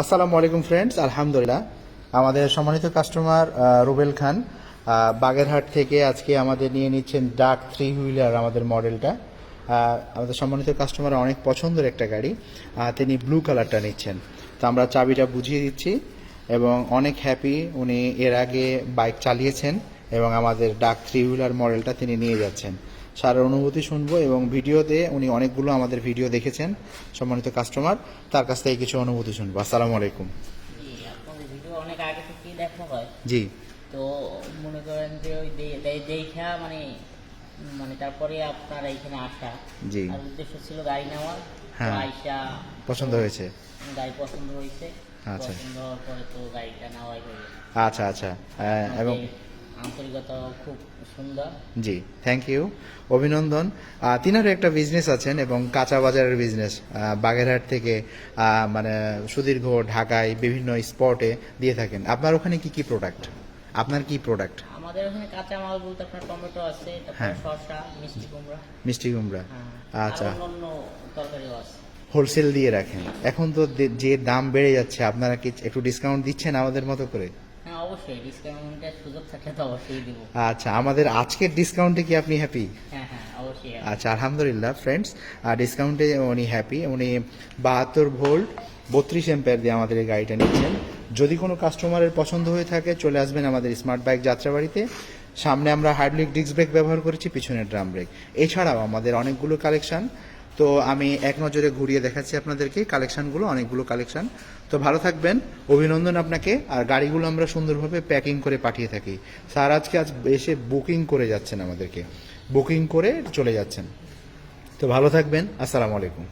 আসসালামু আলাইকুম ফ্রেন্ডস আলহামদুলিল্লাহ। আমাদের সম্মানিত কাস্টমার রুবেল খান। বাগেরহাট থেকে আজকে আমাদের নিয়ে নিচ্ছেন ডাক থ্রি হুইলার আমাদের মডেলটা। আমাদের সম্মানিত কাস্টমার অনেক পছন্দের একটা গাড়ি। তিনি ব্লু কালারটা নিচ্ছেন। তো আমরা চাবিটা বুঝিয়ে দিচ্ছি এবং অনেক হ্যাপি উনি এর আগে বাইক চালিয়েছেন এবং আমাদের ডাক থ্রি হুইলার মডেলটা তিনি নিয়ে যাচ্ছেন। সারের অনুভূতি শুনব এবং ভিডিওতে উনি অনেকগুলো আমাদের ভিডিও দেখেছেন সম্মানিত কাস্টমার তার কাছ থেকে কিছু অনুভূতি শুনব। আসসালামু আলাইকুম। অনেক আগে থেকেই দেখা হয় জি। তো মনে করেন যে ওই দেখা মানে মানে তারপরে আপনার এইখানে আসা। জি। আর উদ্দেশ্য ছিল গাড়ি নেওয়ার। হ্যাঁ। আইসা পছন্দ হয়েছে? গাড়ি পছন্দ হয়েছে। আচ্ছা। পছন্দ হওয়ার পরে তো গাড়িটা নেওয়াই হয়ে আচ্ছা আচ্ছা। এবং আন্তরিকতা খুব সুন্দর। জি থ্যাংক ইউ অভিনন্দন। তিনারও একটা বিজনেস আছেন এবং কাঁচা বাজারের বিজনেস বাগেরহাট থেকে মানে সুদীর্ঘ ঢাকায় বিভিন্ন স্পটে দিয়ে থাকেন। আপনার ওখানে কি কি প্রোডাক্ট আপনার কি প্রোডাক্ট আমাদের ওখানে কাঁচা মাল বলতে আপনার টমেটো আছে তারপর হ্যাঁ। শসা মিষ্টি কুমড়া। মিষ্টি কুমড়া। হ্যাঁ। আচ্ছা। অন্য তরকারিও আছে। হোলসেল দিয়ে রাখেন। এখন তো যে দাম বেড়ে যাচ্ছে আপনারা কি একটু ডিসকাউন্ট দিচ্ছেন আমাদের মতো করে? হ্যাঁ অবশ্যই ডিসকাউন্টের সুযোগ থাকলে তো অবশ্যই দিব। আচ্ছা আমাদের আজকের ডিসকাউন্টে কি আপনি হ্যাপি হ্যাঁ হ্যাঁ অবশ্যই আচ্ছা আলহামদুলিল্লাহ ফ্রেন্ডস ডিসকাউন্টে উনি হ্যাপি উনি বাহাত্তর ভোল্ট বত্রিশ এম্পেয়ার দিয়ে আমাদের এই গাড়িটা নিচ্ছেন। যদি কোনো কাস্টমারের পছন্দ হয়ে থাকে চলে আসবেন আমাদের স্মার্ট বাইক যাত্রাবাড়িতে। সামনে আমরা হাইড্রোলিক ডিস্ক ব্রেক ব্যবহার করেছি পিছনে ড্রাম ব্রেক এছাড়াও আমাদের অনেকগুলো কালেকশন তো আমি এক নজরে ঘুরিয়ে দেখাচ্ছি আপনাদেরকে কালেকশনগুলো, অনেকগুলো কালেকশন। তো ভালো থাকবেন, অভিনন্দন আপনাকে, আর গাড়িগুলো আমরা সুন্দরভাবে প্যাকিং করে পাঠিয়ে থাকি। স্যার আজকে আজ এসে বুকিং করে যাচ্ছেন আমাদেরকে, বুকিং করে চলে যাচ্ছেন। তো ভালো থাকবেন, আসসালামু আলাইকুম।